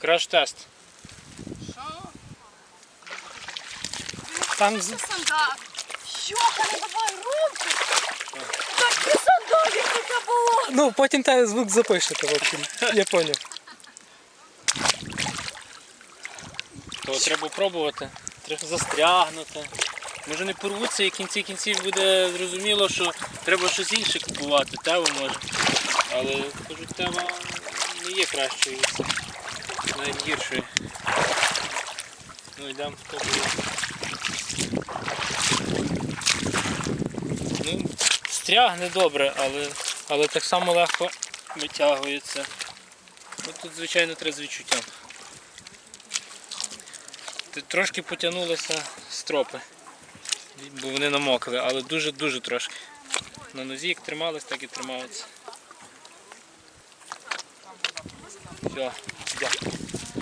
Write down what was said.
Краш-тест. Що? Там Це сандаль. Йоха, не давай руки. Такі сандалі таке було. Ну, потім та звук запишете, в общем. Я поняв. То треба пробувати. Треба застрягнути. Може не порвуться і в кінці кінців буде зрозуміло, що треба щось інше купувати, тева може. Але кажуть, тева не є кращою, це. Ну йдемо пробувати. Ну, стрягне добре, але, але так само легко витягується. Ну, тут, звичайно, треба з відчуттям. Трошки потягнулися стропи, бо вони намокли, але дуже-дуже трошки. На нозі як тримались, так і тримаються. 行了睡